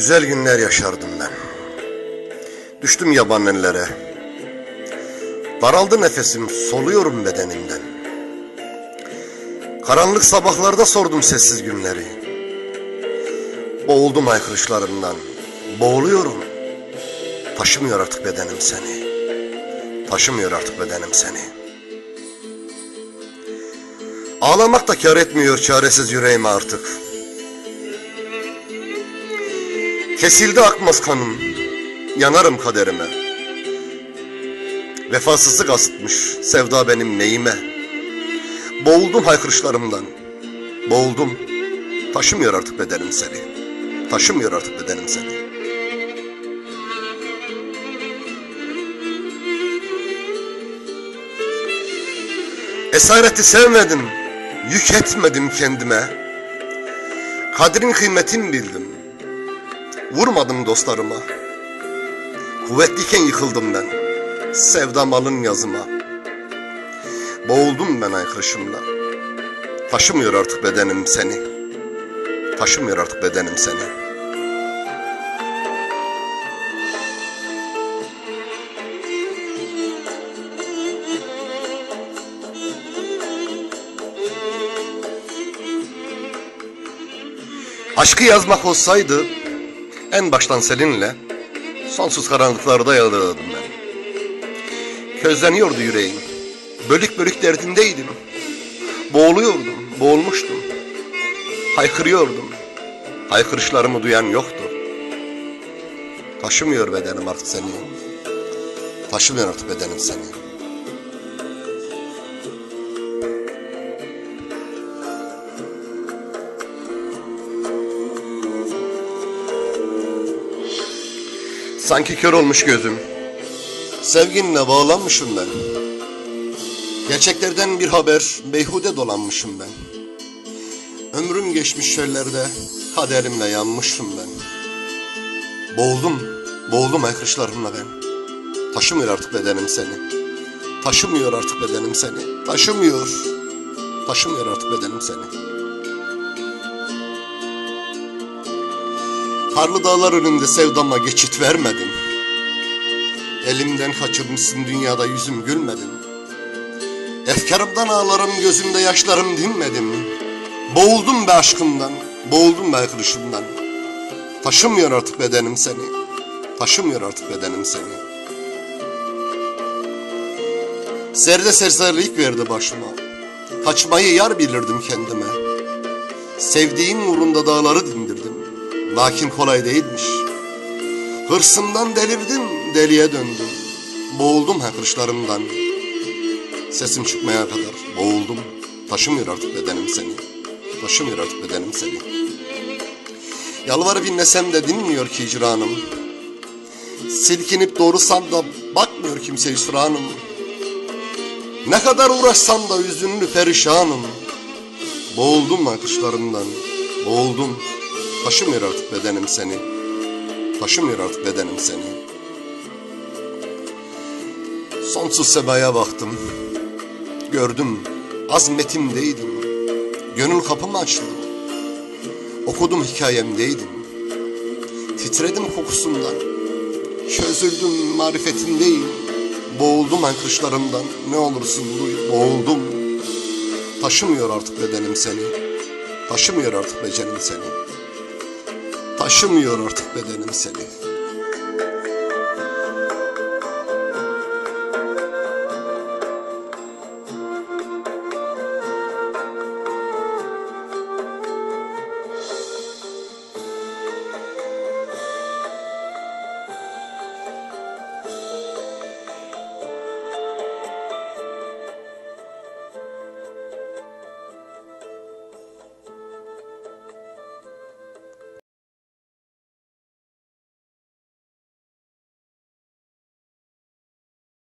Güzel günler yaşardım ben. Düştüm yaban ellere. Daraldı nefesim, soluyorum bedenimden. Karanlık sabahlarda sordum sessiz günleri. Boğuldum haykırışlarından, boğuluyorum. Taşımıyor artık bedenim seni. Taşımıyor artık bedenim seni. Ağlamak da kar etmiyor çaresiz yüreğime artık. Kesildi akmaz kanım, yanarım kaderime. Vefasızlık asıtmış sevda benim neyime. Boğuldum haykırışlarımdan, boğuldum. Taşımıyor artık bedenim seni, taşımıyor artık bedenim seni. Esareti sevmedim, yük etmedim kendime. Kadrin kıymetini bildim. Vurmadım dostlarıma. Kuvvetliyken yıkıldım ben. Sevdam alın yazıma. Boğuldum ben aykırışımla. Taşımıyor artık bedenim seni. Taşımıyor artık bedenim seni. Aşkı yazmak olsaydı en baştan seninle sonsuz karanlıklarda yalırdım ben. Közleniyordu yüreğim. Bölük bölük derdindeydim. Boğuluyordum, boğulmuştum. Haykırıyordum. Haykırışlarımı duyan yoktu. Taşımıyor bedenim artık seni. Taşımıyor artık bedenim seni. Sanki kör olmuş gözüm. Sevginle bağlanmışım ben. Gerçeklerden bir haber, beyhude dolanmışım ben. Ömrüm geçmiş çöllerde, kaderimle yanmışım ben. Boğuldum, boğuldum haykırışlarımla ben. Taşımıyor artık bedenim seni. Taşımıyor artık bedenim seni. Taşımıyor. Taşımıyor artık bedenim seni. Karlı dağlar önünde sevdama geçit vermedim. Elimden kaçırmışsın dünyada yüzüm gülmedim. Efkarımdan ağlarım gözümde yaşlarım dinmedim. Boğuldum be aşkımdan, boğuldum be aykırışımdan. Taşımıyor artık bedenim seni, taşımıyor artık bedenim seni. Serde serserilik verdi başıma. Kaçmayı yar bilirdim kendime. Sevdiğim uğrunda dağları dindirdim. Lakin kolay değilmiş. Hırsımdan delirdim, deliye döndüm. Boğuldum haykırışlarımdan. Sesim çıkmaya kadar boğuldum. Taşımıyor artık bedenim seni. Taşımıyor artık bedenim seni. Yalvarıp inlesem de dinmiyor ki icranım. Silkinip doğrusam da bakmıyor kimse hüsranım. Ne kadar uğraşsam da üzünlü perişanım. Boğuldum haykırışlarımdan. Boğuldum. Taşımıyor artık bedenim seni. Taşımıyor artık bedenim seni. Sonsuz semaya baktım. Gördüm azmetimdeydim. Gönül kapımı açtım. Okudum hikayemdeydim. Titredim kokusundan. Çözüldüm marifetindeyim. Boğuldum haykırışlarımdan. Ne olursun duy. Boğuldum. Taşımıyor artık bedenim seni. Taşımıyor artık bedenim seni. Taşımıyor artık bedenim seni.